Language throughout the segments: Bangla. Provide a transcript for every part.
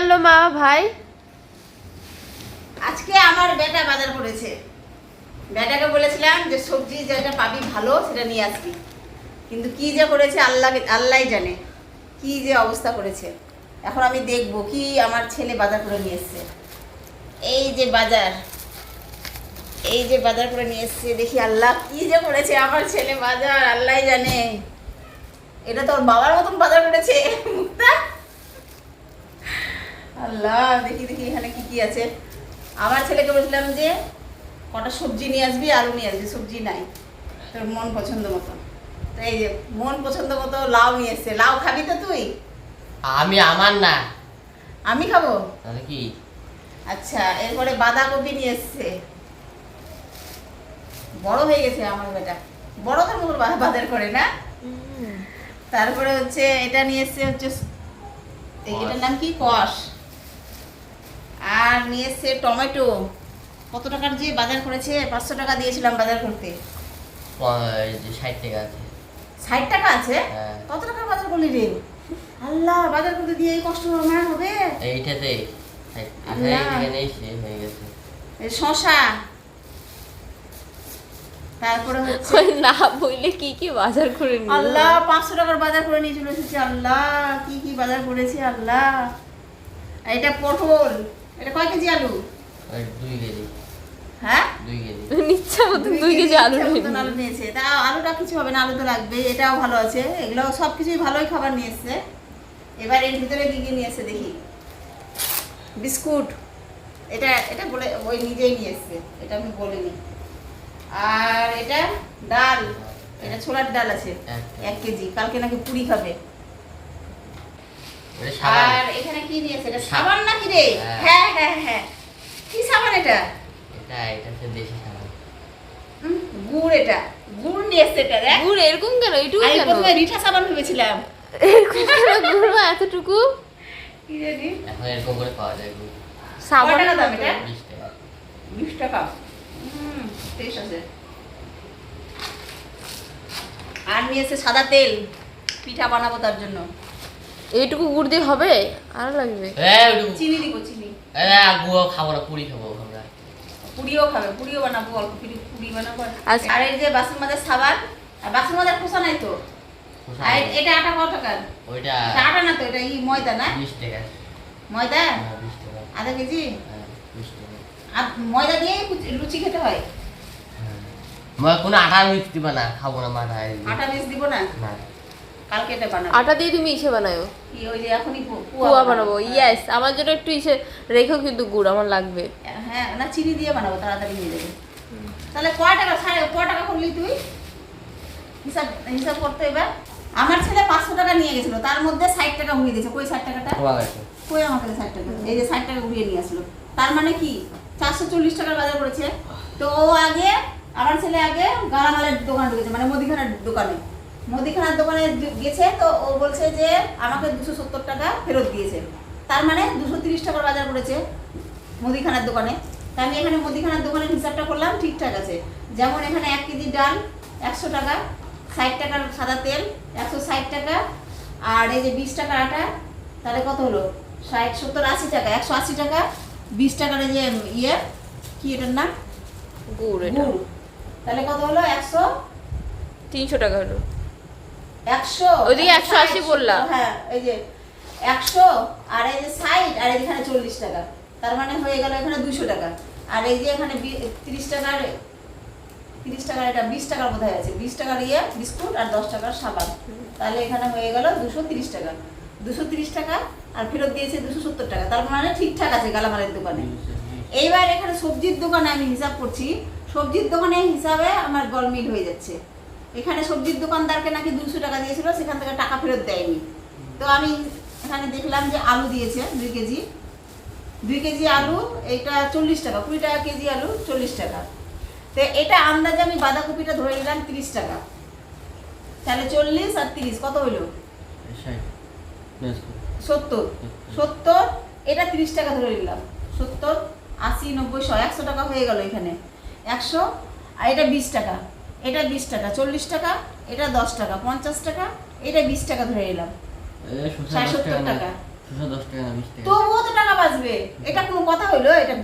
আনলো মা, ভাই। আজকে আমার বেটা বাজার করেছে। বেটাকে বলেছিলাম যে, সবজি যেটা পাবি ভালো, সেটা নিয়ে আসবি। কিন্তু কি যে করেছে, আল্লাহ আল্লাহই জানে। কি যে অবস্থা করেছে। এখন আমি দেখব কি আমার ছেলে বাজার করে নিয়ে এসছে। এই যে বাজার। এই যে বাজার করে নিয়ে এসছে, দেখি আল্লাহ কি যে করেছে আমার ছেলে বাজার আল্লাহ জানে। এটা তোর বাবার মতন বাজার করেছে। মুক্তা আল্লাহ দেখি দেখি এখানে কি কি আছে। আমার ছেলেকে বলছিলাম যে কটা সবজি নিয়ে আসবি আলু নিয়ে আসবি সবজি নাই। তোর মন পছন্দ মতো তো এই যে মন পছন্দ মতো লাউ নিয়ে এসছে। লাউ খাবি তো তুই? আমি আমার না। আমি খাব? তাহলে কি? আচ্ছা এরপরে বাঁধাকপি নিয়ে এসছে। বড় হয়ে গেছে আমার বেটা। বড়দের মতো বা- বাজার করে না? তারপরে হচ্ছে এটা নিয়ে এসছে হচ্ছে এই এটার নাম কি? কষ আর নিয়ে এসছে টমেটো। কত টাকার যে বাজার করেছে? পাঁচশো টাকা দিয়েছিলাম বাজার করতে। ষাট টাকা আছে। ষাট টাকা আছে? হ্যাঁ। কত টাকার বাজার করলি রে? আল্লাহ বাজার করতে দিয়ে এই কষ্ট আমার হবে? এইটাতে। শশা। তারপরে হচ্ছে না বইলে কি কি বাজার করে আল্লাহ পাঁচশো টাকার বাজার করে নিয়ে চলে এসেছি। আল্লাহ কি কি বাজার করেছে আল্লাহ। এটা পটল। এটা কয় কেজি আলু? দুই কেজি। হ্যাঁ? দুই কেজি। মতো দুই কেজি আলু আলু নিয়েছে। তা আলুটা কিছু হবে না আলু তো লাগবে এটাও ভালো আছে। এগুলো সব কিছুই ভালোই খাবার নিয়ে এসছে এবার এর ভিতরে কি কি নিয়ে এসছে দেখি? বিস্কুট। এটা এটা বলে ওই নিজেই নিয়ে এসছে এটা আমি বলিনি। আর এটা ডাল এটা ছোলার ডাল আছে এক এক কেজি কালকে নাকি পুরি খাবে। আর এখানে কি নিয়েছে এটা সাবান। নাকি রে? হ্যাঁ। হ্যাঁ হ্যাঁ হ্যাঁ। কি সাবান এটা? এটা এটা হচ্ছে দেশি সাবান। গুড় এটা। গুড় নিয়ে এসছে এটা দেখ। গুড় এরকম কেন? এইটুকু আমি প্রথমে রিঠা সাবান ভেবেছিলাম। এরকম গুড় এতটুকু? কি জানি এখন এরকম করে পাওয়া যায় গুড়। সাবান টাকা দাম এটা? বিশ টাকা। বিশ টাকা। হুম টেস্ট আছে। আর নিয়েছে সাদা তেল। পিঠা বানাবো তার জন্য। এইটুকু গুড় দিয়ে হবে? আর লাগবে। চিনি দিব চিনি। গুঁড়ো খাব না পুরি খাব আমরা। পুরিও খাবে পুরিও বানাবো অল্প পুরি পুরি বানাবো। আচ্ছা। আর এই যে বাসন মাজার সাবান আর বাসন মাজার খোসা নাই তো? আর এটা আটা কত টাকার ওইটা আটা না তো এটা ই ময়দা না? টাকা। ময়দা? হ্যাঁ, টাকা। আধা কেজি? হ্যাঁ আর ময়দা দিয়ে লুচি খেতে হয়? হ্যাঁ। কোনো আটা মিক্স দিবা না খাব না মাথা আটা মিক্স দিব না? না। কালকে এটা বানাবো। আটা দিয়ে তুমি ইসে বানাও কি ওই যে এখনই পু- পুয়া বানাবো। ইয়েস আমার জন্য একটু ইসে রেখো কিন্তু গুড় আমার লাগবে। হ্যাঁ না চিনি দিয়ে বানাবো তাড়াতাড়ি হয়ে যাবে। তাহলে কয় টাকা সাড়ে কয় টাকা করলি তুই? হিসাব হিসাব করতে এবার। আমার ছেলে পাঁচশো টাকা নিয়ে গেছিল তার মধ্যে ষাট টাকা উড়িয়ে দিয়েছে। কই ষাট টাকাটা? কই আমার কাছে ষাট টাকা? এই যে ষাট টাকা উড়িয়ে নিয়ে আসলো। তার মানে কি চারশো চল্লিশ টাকার বাজার করেছে। তো ও আগে আমার ছেলে আগে গালামালের দোকানে ঢুকেছে মানে মুদিখানার দোকানে। মুদিখানার দোকানে গেছে তো ও বলছে যে আমাকে দুশো সত্তর টাকা ফেরত দিয়েছে। তার মানে দুশো তিরিশ টাকার বাজার করেছে মুদিখানার দোকানে। তা আমি এখানে মুদিখানার দোকানের হিসাবটা করলাম ঠিকঠাক আছে। যেমন এখানে এক কেজি ডাল একশো টাকা ষাট টাকার সাদা তেল একশো ষাট টাকা আর এই যে বিশ টাকার আটা তাহলে কত হলো? ষাট সত্তর আশি টাকা একশো আশি টাকা বিশ টাকার এই যে ইয়ে কি এটার নাম? গুড় গুড়। তাহলে কত হলো? একশো তিনশো টাকা হলো। একশো ওইদিকে 180 বললা। হ্যাঁ এই যে একশো আর এই যে ষাট আর এখানে চল্লিশ টাকা। তার মানে হয়ে গেল এখানে দুশো টাকা। আর এই যে এখানে তিরিশ টাকার তিরিশ টাকার এটা বিশ টাকার বোধহয় আছে। বিশ টাকার ইয়ে বিস্কুট আর দশ টাকার সাবান। তাহলে এখানে হয়ে গেল দুশো তিরিশ টাকা। দুশো তিরিশ টাকা আর ফেরত দিয়েছে দুশো সত্তর টাকা। তার মানে ঠিকঠাক আছে গালামালের দোকানে। এইবার এখানে সবজির দোকানে আমি হিসাব করছি। সবজির দোকানে হিসাবে আমার গরমিল হয়ে যাচ্ছে। এখানে সবজির দোকানদারকে নাকি দুশো টাকা দিয়েছিল সেখান থেকে টাকা ফেরত দেয়নি। তো আমি এখানে দেখলাম যে আলু দিয়েছে দুই কেজি। দুই কেজি আলু এটা চল্লিশ টাকা কুড়ি টাকা কেজি আলু চল্লিশ টাকা। তো এটা আন্দাজে আমি বাঁধাকপিটা ধরে নিলাম তিরিশ টাকা। তাহলে চল্লিশ আর তিরিশ কত হইল? সত্তর। সত্তর। এটা তিরিশ টাকা ধরে নিলাম। সত্তর আশি নব্বই শো একশো টাকা হয়ে গেল এখানে। একশো আর এটা বিশ টাকা। এটা বিশ টাকা চল্লিশ টাকা এটা দশ টাকা পঞ্চাশ টাকা এটা বিশ টাকা ধরে নিলাম। ষাট সত্তর টাকা তবুও তো টাকা বাঁচবে। এটা কোনো কথা হইল? এটা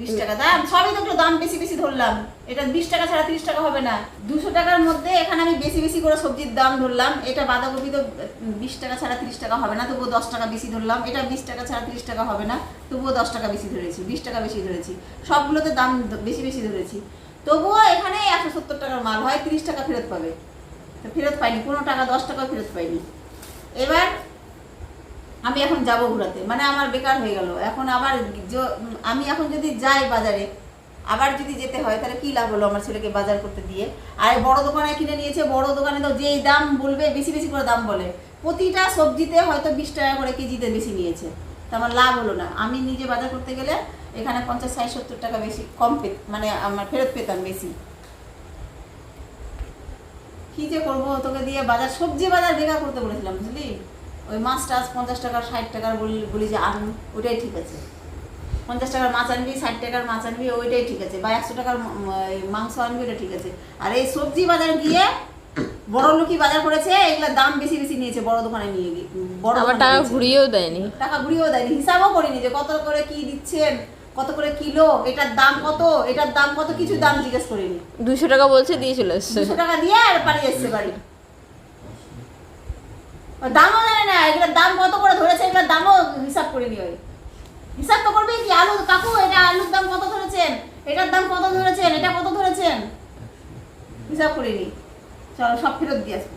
বিশ টাকা। দাম সবই তো দাম বেশি বেশি ধরলাম। এটা বিশ টাকা ছাড়া তিরিশ টাকা হবে না। দুশো টাকার মধ্যে এখানে আমি বেশি বেশি করে সবজির দাম ধরলাম। এটা বাঁধাকপি তো বিশ টাকা ছাড়া তিরিশ টাকা হবে না তবুও দশ টাকা বেশি ধরলাম। এটা বিশ টাকা ছাড়া তিরিশ টাকা হবে না তবুও দশ টাকা বেশি ধরেছি বিশ টাকা বেশি ধরেছি। সবগুলোতে দাম বেশি বেশি ধরেছি। তবুও এখানে একশো সত্তর টাকার মাল হয়, তিরিশ টাকা ফেরত পাবে। ফেরত পাইনি কোনো টাকা, দশ টাকা ফেরত পাইনি। এবার আমি এখন যাব ঘোরাতে। মানে আমার বেকার হয়ে গেল। এখন আবার আমি এখন যদি যাই বাজারে, আবার যদি যেতে হয়, তাহলে কি লাভ হলো আমার ছেলেকে বাজার করতে দিয়ে? আর বড় দোকানে কিনে নিয়েছে, বড় দোকানে তো যেই দাম বলবে, বেশি বেশি করে দাম বলে। প্রতিটা সবজিতে হয়তো বিশ টাকা করে কেজিতে বেশি নিয়েছে। তো আমার লাভ হলো না। আমি নিজে বাজার করতে গেলে এখানে পঞ্চাশ ষাট সত্তর টাকা বেশি কম পে মানে আমার ফেরত পেতাম বেশি। কি যে করব তোকে দিয়ে বাজার সবজি বাজার বেকার করতে বলেছিলাম বুঝলি? ওই মাছ টাছ পঞ্চাশ টাকার ষাট টাকার বলি বলি যে আন ওইটাই ঠিক আছে। পঞ্চাশ টাকার মাছ আনবি ষাট টাকার মাছ আনবি ওইটাই ঠিক আছে। বা একশো টাকার মাংস আনবি ওটা ঠিক আছে। আর এই সবজি বাজার গিয়ে বড় লোকই বাজার করেছে এগুলোর দাম বেশি বেশি নিয়েছে বড় দোকানে নিয়ে গিয়ে বড় টাকা ঘুরিয়েও দেয়নি। টাকা ঘুরিয়েও দেয়নি হিসাবও করিনি যে কত করে কি দিচ্ছেন কত করে কিলো? এটার দাম কত? এটার দাম কত? কিছু দাম জিজ্ঞেস করিনি। দুশো টাকা বলছে দিয়ে চলে এসছে। দুশো টাকা দিয়ে আর পালিয়ে এসছে বাড়ি। দামও জানে না এগুলোর দাম কত করে ধরেছে এগুলোর দামও হিসাব করিনি ওই হিসাব তো করবে কি আলু কাকু এটা আলুর দাম কত ধরেছেন? এটার দাম কত ধরেছেন? এটা কত ধরেছেন? হিসাব করিনি। চলো সব ফেরত দিয়ে আসব।